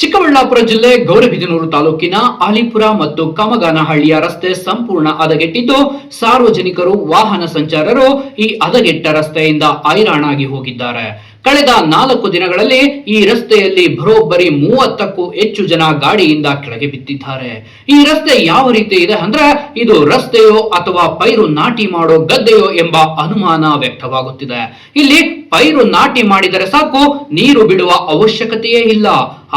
ಚಿಕ್ಕಬಳ್ಳಾಪುರ ಜಿಲ್ಲೆ ಗೌರಿಬಿದನೂರು ತಾಲೂಕಿನ ಆಲಿಪುರ ಮತ್ತು ಕಮಗಾನಹಳ್ಳಿಯ ರಸ್ತೆ ಸಂಪೂರ್ಣ ಹದಗೆಟ್ಟಿದ್ದು, ಸಾರ್ವಜನಿಕರು ವಾಹನ ಸಂಚಾರರು ಈ ಅದಗೆಟ್ಟ ರಸ್ತೆಯಿಂದ ಐರಾಣಾಗಿ ಹೋಗಿದ್ದಾರೆ. ಕಳೆದ ನಾಲ್ಕು ದಿನಗಳಲ್ಲಿ ಈ ರಸ್ತೆಯಲ್ಲಿ ಬರೋಬ್ಬರಿ ಮೂವತ್ತಕ್ಕೂ ಹೆಚ್ಚು ಜನ ಗಾಡಿಯಿಂದ ಕೆಳಗೆ ಬಿದ್ದಿದ್ದಾರೆ. ಈ ರಸ್ತೆ ಯಾವ ರೀತಿ ಇದೆ ಅಂದ್ರೆ ಇದು ರಸ್ತೆಯೋ ಅಥವಾ ಪೈರು ನಾಟಿ ಮಾಡೋ ಗದ್ದೆಯೋ ಎಂಬ ಅನುಮಾನ ವ್ಯಕ್ತವಾಗುತ್ತಿದೆ. ಇಲ್ಲಿ ಪೈರು ನಾಟಿ ಮಾಡಿದರೆ ಸಾಕು, ನೀರು ಬಿಡುವ ಅವಶ್ಯಕತೆಯೇ ಇಲ್ಲ.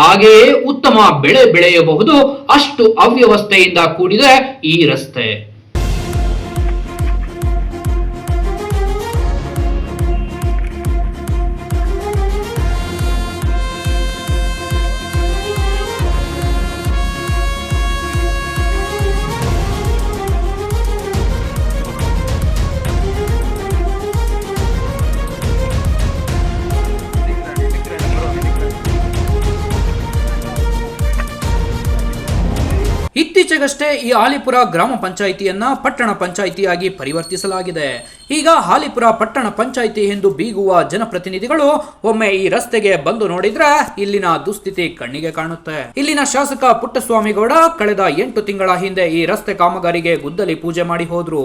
ಹಾಗೆಯೇ ಉತ್ತಮ ಬೆಳೆ ಬೆಳೆಯಬಹುದು. ಅಷ್ಟು ಅವ್ಯವಸ್ಥೆಯಿಂದ ಕೂಡಿದೆ ಈ ರಸ್ತೆ. ಇತ್ತೀಚೆಗಷ್ಟೇ ಈ ಆಲಿಪುರ ಗ್ರಾಮ ಪಂಚಾಯಿತಿಯನ್ನ ಪಟ್ಟಣ ಪಂಚಾಯಿತಿಯಾಗಿ ಪರಿವರ್ತಿಸಲಾಗಿದೆ. ಈಗ ಹಾಲಿಪುರ ಪಟ್ಟಣ ಪಂಚಾಯಿತಿ ಎಂದು ಬೀಗುವ ಜನಪ್ರತಿನಿಧಿಗಳು ಒಮ್ಮೆ ಈ ರಸ್ತೆಗೆ ಬಂದು ನೋಡಿದ್ರೆ ಇಲ್ಲಿನ ದುಸ್ಥಿತಿ ಕಣ್ಣಿಗೆ ಕಾಣುತ್ತೆ. ಇಲ್ಲಿನ ಶಾಸಕ ಪುಟ್ಟಸ್ವಾಮಿಗೌಡ ಕಳೆದ ಎಂಟು ತಿಂಗಳ ಹಿಂದೆ ಈ ರಸ್ತೆ ಕಾಮಗಾರಿಗೆ ಗುದ್ದಲಿ ಪೂಜೆ ಮಾಡಿ ಹೋದ್ರು.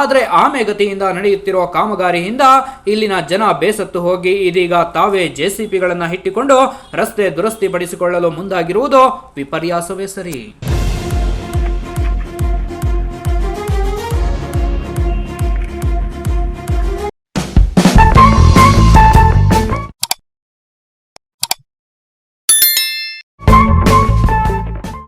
ಆದ್ರೆ ಆಮೆಗತಿಯಿಂದ ನಡೆಯುತ್ತಿರುವ ಕಾಮಗಾರಿಯಿಂದ ಇಲ್ಲಿನ ಜನ ಬೇಸತ್ತು ಹೋಗಿ ಇದೀಗ ತಾವೇ ಜೆಸಿಪಿಗಳನ್ನ ಇಟ್ಟುಕೊಂಡು ರಸ್ತೆ ದುರಸ್ತಿ ಪಡಿಸಿಕೊಳ್ಳಲು ಮುಂದಾಗಿರುವುದು ವಿಪರ್ಯಾಸವೇ ಸರಿ.